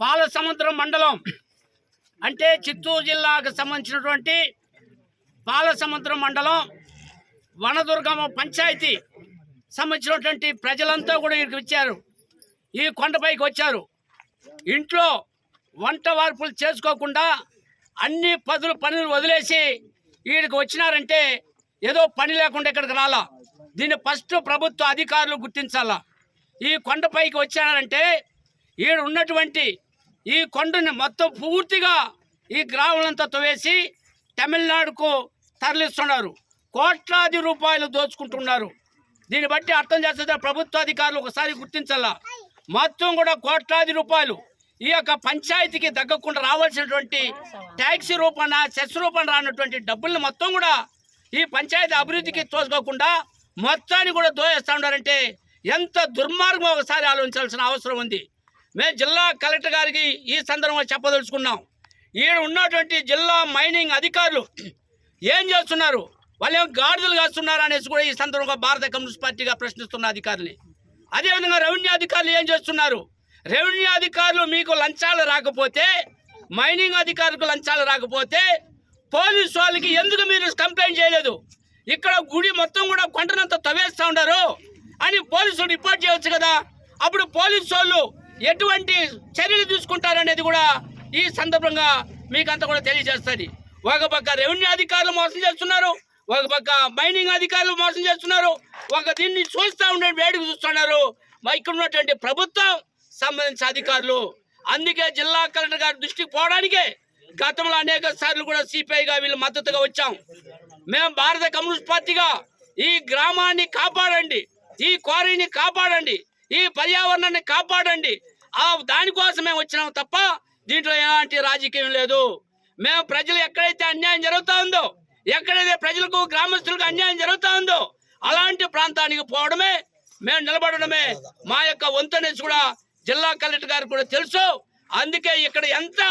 పాలసముద్రం మండలం అంటే చిత్తూరు జిల్లాకు సంబంధించినటువంటి పాలసముద్రం మండలం వనదుర్గమ పంచాయతీ సంబంధించినటువంటి ప్రజలంతా కూడా ఇక్కడికి వచ్చారు. ఈ కొండపైకి వచ్చారు. ఇంట్లో వంట వార్పులు చేసుకోకుండా అన్ని పదులు పనులు వదిలేసి వీడికి వచ్చినారంటే ఏదో పని లేకుండా ఇక్కడికి రాలా. దీన్ని ఫస్ట్ ప్రభుత్వ అధికారులు గుర్తించాలా. ఈ కొండపైకి వచ్చారంటే ఈడు ఉన్నటువంటి ఈ కొండని మొత్తం పూర్తిగా ఈ గ్రామాలంతా తవ్వేసి తమిళనాడుకు తరలిస్తున్నారు. కోట్లాది రూపాయలు దోచుకుంటున్నారు. దీన్ని బట్టి అర్థం చేస్తే ప్రభుత్వ అధికారులు ఒకసారి గుర్తించాలా. మొత్తం కూడా కోట్లాది రూపాయలు. ఈ యొక్క పంచాయతీకి తగ్గకుండా రావాల్సినటువంటి ట్యాక్సీ రూపాన సెస్ రూపాన రానటువంటి డబ్బుల్ని మొత్తం కూడా ఈ పంచాయతీ అభివృద్ధికి తోసుకోకుండా మొత్తాన్ని కూడా దోయేస్తా ఉన్నారంటే ఎంత దుర్మార్గం ఒకసారి ఆలోచించాల్సిన అవసరం ఉంది. మేము జిల్లా కలెక్టర్ గారికి ఈ సందర్భంగా చెప్పదలుచుకున్నాం. ఈడ ఉన్నటువంటి జిల్లా మైనింగ్ అధికారులు ఏం చేస్తున్నారు? వాళ్ళు ఏం గాడిదలు కాస్తున్నారు అనేసి కూడా ఈ సందర్భంగా భారత కమ్యూనిస్ట్ పార్టీగా ప్రశ్నిస్తున్న అధికారులు అదేవిధంగా రెవెన్యూ అధికారులు ఏం చేస్తున్నారు? రెవెన్యూ అధికారులు మీకు లంచాలు రాకపోతే మైనింగ్ అధికారులకు లంచాలు రాకపోతే పోలీసు వాళ్ళకి ఎందుకు మీరు కంప్లైంట్ చేయలేదు? ఇక్కడ గుడి మొత్తం కూడా కొండనంతా తవ్వేస్తూ ఉన్నారు అని పోలీసులు రిపోర్ట్ చేయవచ్చు కదా. అప్పుడు పోలీసు వాళ్ళు ఎటువంటి చర్యలు తీసుకుంటారనేది కూడా ఈ సందర్భంగా మీకంతా కూడా తెలియజేస్తుంది. ఒక పక్క రెవెన్యూ అధికారులు మోసం చేస్తున్నారు ఒక పక్క మైనింగ్ అధికారులు మోసం చేస్తున్నారు ఒక దీన్ని చూస్తూ ఉండే వేడుక చూస్తున్నారు. ఇక్కడ ఉన్నటువంటి ప్రభుత్వం సంబంధించిన అధికారులు అందుకే జిల్లా కలెక్టర్ గారి దృష్టికి పోవడానికే గతంలో అనేక సార్లు కూడా సిపిఐగా వీళ్ళు మద్దతుగా వచ్చాం. మేము భారత కమ్యూనిస్ట్ పార్టీగా ఈ గ్రామాన్ని కాపాడండి ఈ క్వారీని కాపాడండి ఈ పర్యావరణాన్ని కాపాడండి ఆ దానికోసం మేము వచ్చినాం తప్ప దీంట్లో ఎలాంటి రాజకీయం లేదు. మేము ప్రజలు ఎక్కడైతే అన్యాయం జరుగుతూ ఉందో ఎక్కడైతే ప్రజలకు గ్రామస్తులకు అన్యాయం జరుగుతూ ఉందో అలాంటి ప్రాంతానికి పోవడమే మేము నిలబడడమే మా యొక్క వంతనేసి కూడా జిల్లా కలెక్టర్ గారికి కూడా తెలుసు. అందుకే ఇక్కడ ఎంత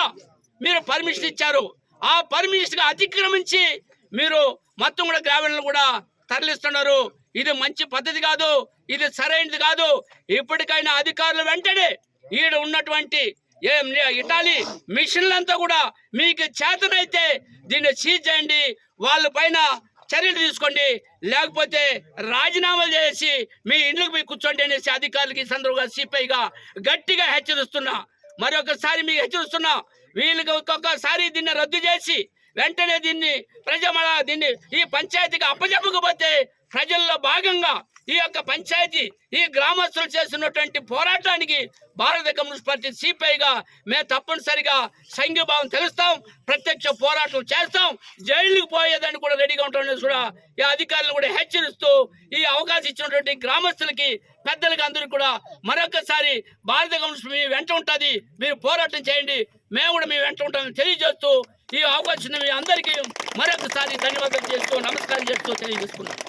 మీరు పర్మిషన్ ఇచ్చారు ఆ పర్మిషన్ అతిక్రమించి మీరు మొత్తం కూడా గ్రామీణులు కూడా తరలిస్తున్నారు. ఇది మంచి పద్ధతి కాదు ఇది సరైనది కాదు. ఇప్పటికైనా అధికారులు వెంటనే ఈడ ఉన్నటువంటి ఏం ఇటాలీ మిషన్లంతా కూడా మీకు చేతనైతే దీన్ని సీజ్ చేయండి వాళ్ళ పైన చర్యలు తీసుకోండి లేకపోతే రాజీనామాలు చేసి మీ ఇండ్లకు పోయి కూర్చోండి అనేసి అధికారులకి సందర్భంగా సిపిఐగా గట్టిగా హెచ్చరిస్తున్నా. మరొకసారి మీకు హెచ్చరిస్తున్నా వీళ్ళకి ఒక్కొక్కసారి దీన్ని రద్దు చేసి వెంటనే దీన్ని ప్రజల దీన్ని ఈ పంచాయతీకి అప్పచెప్పకపోతే ప్రజల్లో భాగంగా ఈ యొక్క పంచాయతీ ఈ గ్రామస్తులు చేస్తున్నటువంటి పోరాటానికి భారత కమ్యూనిస్ట్ పార్టీ సిపిఐగా మేము తప్పనిసరిగా సంఘీభావం తెలుస్తాం ప్రత్యక్ష పోరాటం చేస్తాం జైలుకు పోయేదాన్ని కూడా రెడీగా ఉంటామని కూడా ఈ అధికారులు కూడా హెచ్చరిస్తూ ఈ అవకాశం ఇచ్చినటువంటి గ్రామస్తులకి పెద్దలకి అందరికీ కూడా మరొకసారి భారత కమ్యూనిస్ట్ మీ వెంట ఉంటుంది మీరు పోరాటం చేయండి మేము కూడా మీ వెంట ఉంటామని తెలియజేస్తూ ఈ అవకాశం మీ అందరికీ మరొకసారి ధన్యవాదాలు చేస్తూ నమస్కారం చేస్తూ తెలియజేసుకున్నాం